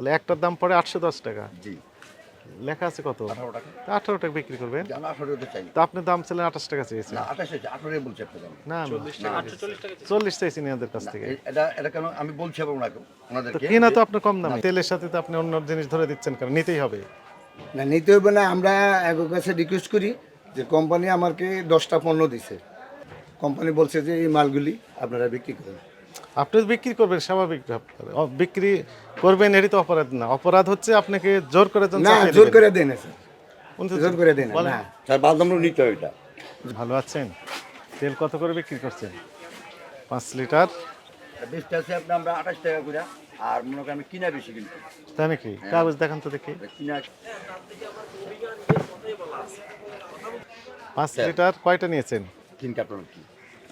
তাহলে একটার দাম পড়ে আটশো দশ টাকা। জি। লেখা আছে কত? আঠারো টাকা। আঠারো টাকা বিক্রি করবেন? আমি চাই। তা আপনি দাম ছিলেন আঠাশ টাকা চেয়েছেন না চল্লিশ চাইছি ওদের কাছ থেকে। এটা এটা কেন আমি বলছি কিনা তো আপনি কম দামে। তেলের সাথে তো আপনি অন্য জিনিস ধরে দিচ্ছেন কারণ নিতেই হবে। না নিতে হবে না আমরা একের কাছে রিকোয়েস্ট করি যে কোম্পানি আমাকে দশটা পণ্য দিছে। কোম্পানি বলছে যে এই মালগুলি আপনারা বিক্রি করেন। আপনি তো বিক্রি করবেন স্বাভাবিক। বিক্রি করবেন এরই তো অপরাধ না। অপরাধ হচ্ছে আপনাকে জোর করে না জোর। করে দেন জোর করে দেন না, স্যার বাদাম নিতে হবে এটা। ভালো আছেন? তেল কত করে বিক্রি করছেন? পাঁচ লিটার। বেশটা আছে আপনি আমরা আঠাশ টাকা করে আর মনে করেন আমি কিনা বেশি কিন্তু তাই নাকি? কাগজ দেখান তো দেখি। কিনা পাঁচ লিটার কয়টা নিয়েছেন? তিন কার্টন কি?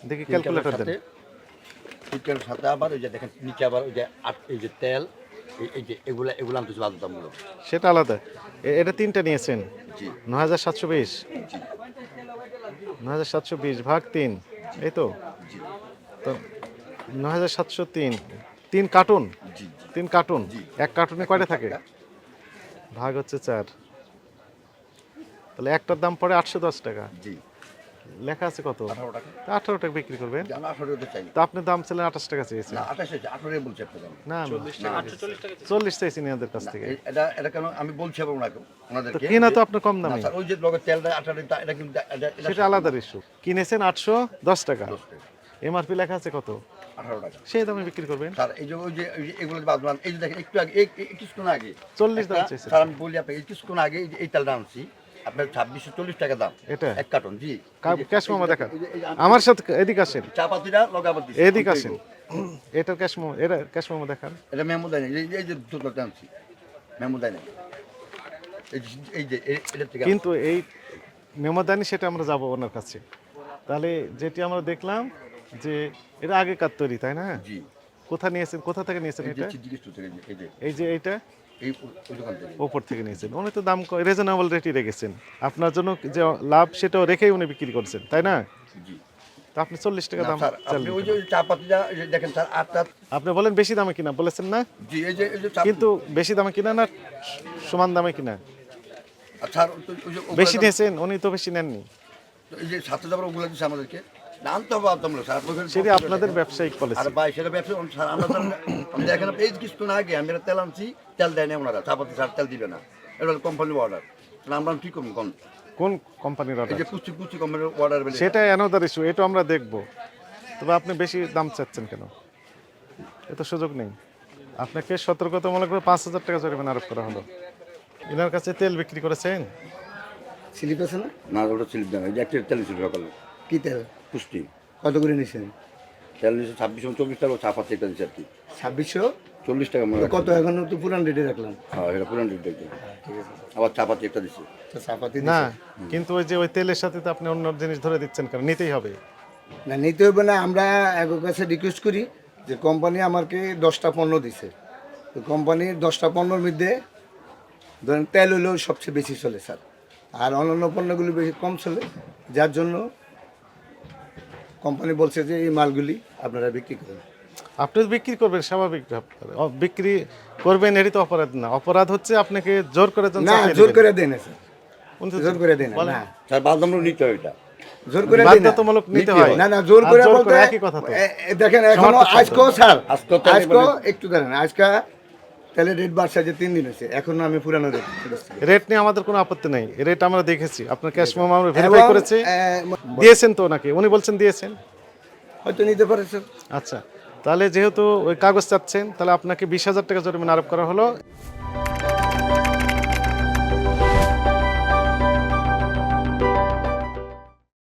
দেখি ক্যালকুলেটর দেন। তিন কার্টনের সাথে আবার ওই যে দেখেন নিচে আবার ওই যে আট- এই যে তেল এই- যে এগুলা এগুলো বাধ্যতামূলক। সেটা আলাদা। এটা তিনটা নিয়েছেন। জি। ন হাজার সাতশো বিশ। ন হাজার সাতশো বিশ ভাগ তিন। এই তো? তো ন হাজার সাতশো তিন। তিন কার্টুন? তিন কার্টুন? এক কার্টুনে কয়টা থাকে? ভাগ হচ্ছে চার। তাহলে একটার দাম পড়ে আটশো দশ টাকা। জি। লেখা আছে কত? আঠারো টাকা। আঠারো টাকা বিক্রি করবেন? আমি চাই তা আপনি দাম ছিলেন আঠাশ টাকা চেয়েছেন। না চল্লিশ চাইছি ওদের কাছ থেকে। এ- এটা এটা কেন আমি বলছি কিনা তো যে- কম দামে। ওই যে তেলটা সেটা আলাদা ইস্যু কিনেছেন আটশো দশ টাকা। এমআরপি লেখা আছে কত? আঠারো টাকা। সেই দামে বিক্রি করবেন। স্যার এই যে ওই যে এগুলো বাদমান এই যে দেখেন একটু আগে কিছুক্ষণ আগে। চল্লিশ দাম স্যার আমি বলি আপনাকে কিছুক্ষণ আগে এই তেলটা আনছি। আপনার ছাব্বিশশো চল্লিশ টাকা দাম। এটা? এক কার্টন জি। ক্যাশ মামা দেখান। আমার সাথে এদিকে আসেন। চা পাতিটা লগাবার দিচ্ছি এদিকে আসেন। এটার ক্যাশ মামা এটা ক্যাশ মামা দেখান। এটা মেমো দেয় না এই- যে আনছি। মেমো দেয় না এই যে- এটা থেকে কিন্তু এই মেমোদানি সেটা আমরা যাব ওনার কাছে। তাহলে যেটি আমরা দেখলাম যে এটা আগেকার তৈরি তাই না? জি। কোথা নিয়েছেন? কোথা থেকে নিয়েছেন এটা? এই যে এইটা? এই ওপর থেকে নিয়েছেন। উনি তো দাম রিজনেবল রেটই রেখেছেন। আপনার জন্য যে লাভ সেটাও রেখেই উনি বিক্রি করছেন তাই না? তা আপনি চল্লিশ টাকা দাম দেখেন স্যার আটটা আপনি বলেন বেশি দামে কিনা বলেছেন না? জি এই যে কিন্তু বেশি দামে কিনা না সমান দামে কিনা? বেশি নিয়েছেন উনি তো বেশি নেননি। এই যে ছাত্র যাবার ওগুলো দিচ্ছে আমাদেরকে। স্যার সেটি আপনাদের ব্যবসায়িক আর পলিসি ভাই সেটা ব্যবসা স্যার আমরা তো আমি এই কিছুক্ষণ আগে আমি তেল আনছি তেল দেয় না ওনারা স্যার তেল দিবে না। এটা কোম্পানি অর্ডার আমরা কোন? কোন কোম্পানির অর্ডার যে পুষ্টি পুষ্টি কোম্পানির অর্ডার বেলে সেটা অ্যানোদার ইস্যু এটা আমরা দেখব। তবে আপনি বেশি দাম চাচ্ছেন কেন? এত সুযোগ নেই। আপনাকে সতর্কতামূলক করে পাঁচ হাজার টাকা জরিমানা আরোপ করা হলো। এনার কাছে তেল বিক্রি করেছেন? স্লিপ আছে না? না ওটা ছিল না তেল ছিল সকালে। কি তেল? পুষ্টি কত করে নিছেন? তেল নিচ্ছে ছাব্বিশ চব্বিশ টাকা চা পাতি একটা দিচ্ছে আর কি। ছাব্বিশশো? চল্লিশ টাকা মনে কত এখন তো পুরান রেটে রাখলাম হ্যাঁ এটা পুরান রেট দেখবেন আবার চা পাতি একটা দিচ্ছে তো চাপাতি না কিন্তু ওই যে ওই তেলের সাথে তো আপনি অন্য জিনিস ধরে দিচ্ছেন কারণ নিতেই হবে। না নিতে হবে না আমরা একের কাছে রিকোয়েস্ট করি যে কোম্পানি আমাকে দশটা পণ্য দিছে। তো কোম্পানির দশটা পণ্যর মধ্যে ধরেন তেল হলেও সবচেয়ে বেশি চলে স্যার। আর অন্যান্য পণ্যগুলি বেশি কম চলে যার জন্য কোম্পানি বলছে যে এই মালগুলি আপনারা বিক্রি করেন। আপনি বিক্রি করবেন স্বাভাবিক বিক্রি করবেন এরই তো অপরাধ না। অপরাধ হচ্ছে আপনাকে জোর করে না জোর। করে দেয় না স্যার। তো জোর করে দেয় না না। স্যার বাদাম নিতে হবে এটা। জোর করে বাধ্যতামূলক নিতে নিতে হয়। হয়। না না জোর করে বলতে একই কথা তো। দেখেন এখনও। আজকেও স্যার মানে- একটু দাঁড়ান। আজকে তেলের রেট বাড়ছে যে তিন দিন হয়েছে। এখন আমি পুরানো রেট রেট নিয়ে আমাদের কোনো আপত্তি নেই। রেট আমরা দেখেছি। আপনার ক্যাশ মোম আমরা ভেরিফাই করেছি। দিয়েছেন তো ওনাকে। উনি বলছেন দিয়েছেন। হয়তো নিতে পারে স্যার আচ্ছা। তাহলে যেহেতু ওই কাগজ চাচ্ছেন তাহলে আপনাকে বিশ হাজার টাকা জরিমানা আরোপ করা হলো।